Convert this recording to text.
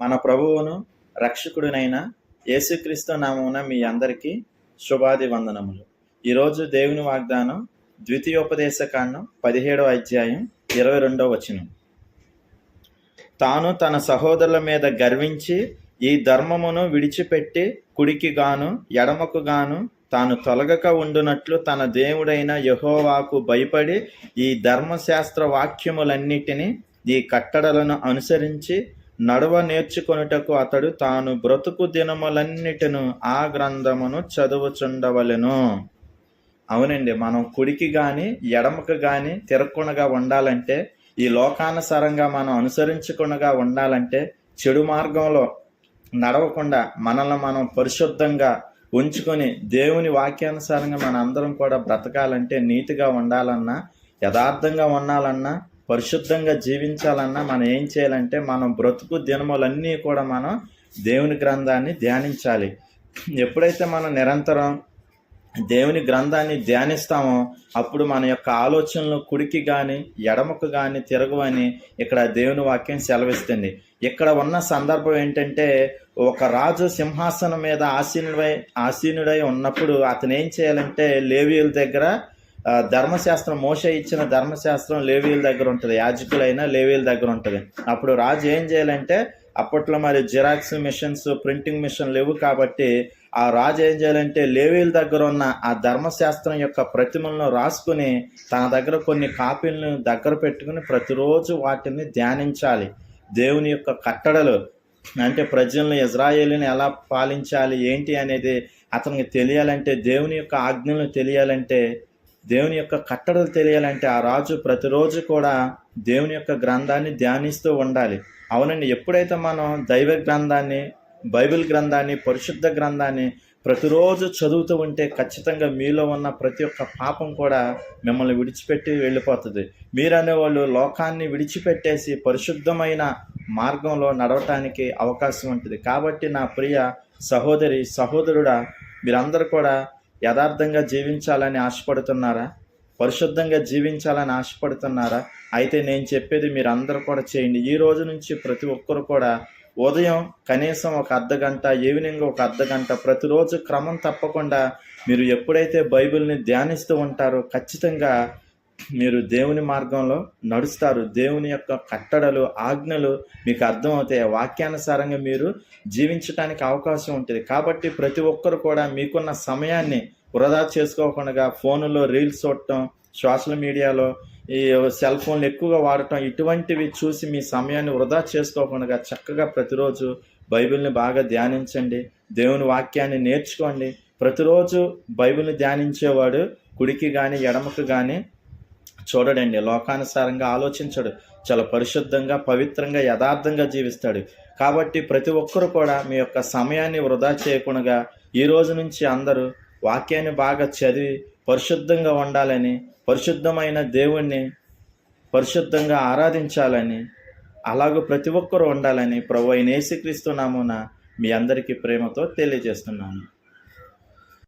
మన ప్రభువును రక్షకుడినైన యేసుక్రీస్తు నామమున మీ అందరికీ శుభాది వందనములు. ఈరోజు దేవుని వాగ్దానం ద్వితీయోపదేశ కాండం పదిహేడవ అధ్యాయం ఇరవై రెండవ వచనం. తాను తన సహోదరుల మీద గర్వించి ఈ ధర్మమును విడిచిపెట్టి కుడికి గాను ఎడమకు గాను తాను తొలగక ఉండునట్లు తన దేవుడైన యహోవాకు భయపడి ఈ ధర్మశాస్త్ర వాక్యములన్నిటినీ ఈ కట్టడలను అనుసరించి నడవ నేర్చుకొనుటకు అతడు తాను బ్రతుకు దినములన్నిటిను ఆ గ్రంథమును చదువుచుండవలెను. అవునండి మనం కుడికి కానీ ఎడమకు కానీ తిరగకుండా ఉండాలంటే ఈ లోకానుసారంగా మనం అనుసరించకుండా ఉండాలంటే చెడు మార్గంలో నడవకుండా మనల్ని మనం పరిశుద్ధంగా ఉంచుకొని దేవుని వాక్యానుసారంగా మన అందరం కూడా బ్రతకాలంటే నీతిగా ఉండాలన్నా యథార్థంగా ఉండాలన్నా పరిశుద్ధంగా జీవించాలన్నా మనం ఏం చేయాలంటే మనం బ్రతుకు దినములన్నీ కూడా మనం దేవుని గ్రంథాన్ని ధ్యానించాలి. ఎప్పుడైతే మనం నిరంతరం దేవుని గ్రంథాన్ని ధ్యానిస్తామో అప్పుడు మన యొక్క ఆలోచనలు కుడికి కానీ ఎడమకు కానీ తిరగవని ఇక్కడ దేవుని వాక్యం సెలవిస్తుంది. ఇక్కడ ఉన్న సందర్భం ఏంటంటే ఒక రాజు సింహాసనం మీద ఆసీనుడై ఆసీనుడై ఉన్నప్పుడు అతను ఏం చేయాలంటే లేవీయుల దగ్గర ధర్మశాస్త్రం మోస ఇచ్చిన ధర్మశాస్త్రం లేవీల దగ్గర ఉంటుంది. యాజకులైనా లేవీల దగ్గర ఉంటుంది. అప్పుడు రాజు ఏం చేయాలంటే అప్పట్లో మరి జిరాక్స్ మిషన్స్ ప్రింటింగ్ మిషన్ లేవు కాబట్టి ఆ రాజు ఏం చేయాలంటే లేవీల దగ్గర ఉన్న ఆ ధర్మశాస్త్రం యొక్క ప్రతిమలను రాసుకుని తన దగ్గర కొన్ని కాపీలను దగ్గర పెట్టుకుని ప్రతిరోజు వాటిని ధ్యానించాలి. దేవుని యొక్క కట్టడలు అంటే ప్రజలను ఇజ్రాయేలీని ఎలా పాలించాలి ఏంటి అనేది అతనికి తెలియాలంటే దేవుని యొక్క ఆజ్ఞలను తెలియాలంటే దేవుని యొక్క కట్టడలు తెలియాలంటే ఆ రాజు ప్రతిరోజు కూడా దేవుని యొక్క గ్రంథాన్ని ధ్యానిస్తూ ఉండాలి. అవునండి ఎప్పుడైతే మనం దైవ గ్రంథాన్ని బైబిల్ గ్రంథాన్ని పరిశుద్ధ గ్రంథాన్ని ప్రతిరోజు చదువుతూ ఉంటే ఖచ్చితంగా మీలో ఉన్న ప్రతి ఒక్క పాపం కూడా మిమ్మల్ని విడిచిపెట్టి వెళ్ళిపోతుంది. మీరనే వాళ్ళు లోకాన్ని విడిచిపెట్టేసి పరిశుద్ధమైన మార్గంలో నడవటానికి అవకాశం ఉంటుంది. కాబట్టి నా ప్రియ సహోదరి సహోదరుడా మీరందరూ కూడా యథార్థంగా జీవించాలని ఆశపడుతున్నారా? పరిశుద్ధంగా జీవించాలని ఆశపడుతున్నారా? అయితే నేను చెప్పేది మీరు అందరూ కూడా చేయండి. ఈ రోజు నుంచి ప్రతి ఒక్కరు కూడా ఉదయం కనీసం ఒక అర్ధ గంట ఈవినింగ్ ఒక అర్ధ గంట ప్రతిరోజు క్రమం తప్పకుండా మీరు ఎప్పుడైతే బైబిల్ని ధ్యానిస్తూ ఉంటారో ఖచ్చితంగా మీరు దేవుని మార్గంలో నడుస్తారు. దేవుని యొక్క కట్టడలు ఆజ్ఞలు మీకు అర్థమవుతాయి. వాక్యానుసారంగా మీరు జీవించడానికి అవకాశం ఉంటుంది. కాబట్టి ప్రతి ఒక్కరు కూడా మీకున్న సమయాన్ని వృధా చేసుకోకుండా ఫోన్లో రీల్స్ చూడటం సోషల్ మీడియాలో ఈ సెల్ ఫోన్లు ఎక్కువగా వాడటం ఇటువంటివి చూసి మీ సమయాన్ని వృధా చేసుకోకుండా చక్కగా ప్రతిరోజు బైబిల్ని బాగా ధ్యానించండి. దేవుని వాక్యాన్ని నేర్చుకోండి. ప్రతిరోజు బైబిల్ని ధ్యానించేవాడు కుడికి కానీ ఎడమకు కానీ చూడడండి. లోకానుసారంగా ఆలోచించడు. చాలా పరిశుద్ధంగా పవిత్రంగా యథార్థంగా జీవిస్తాడు. కాబట్టి ప్రతి ఒక్కరు కూడా మీ యొక్క సమయాన్ని వృధా చేయకుండా ఈ రోజు నుంచి అందరూ వాక్యాన్ని బాగా చదివి పరిశుద్ధంగా ఉండాలని పరిశుద్ధమైన దేవుణ్ణి పరిశుద్ధంగా ఆరాధించాలని అలాగే ప్రతి ఒక్కరూ ఉండాలని ప్రభు అయిన యేసుక్రీస్తు నామున మీ అందరికీ ప్రేమతో తెలియజేస్తున్నాను.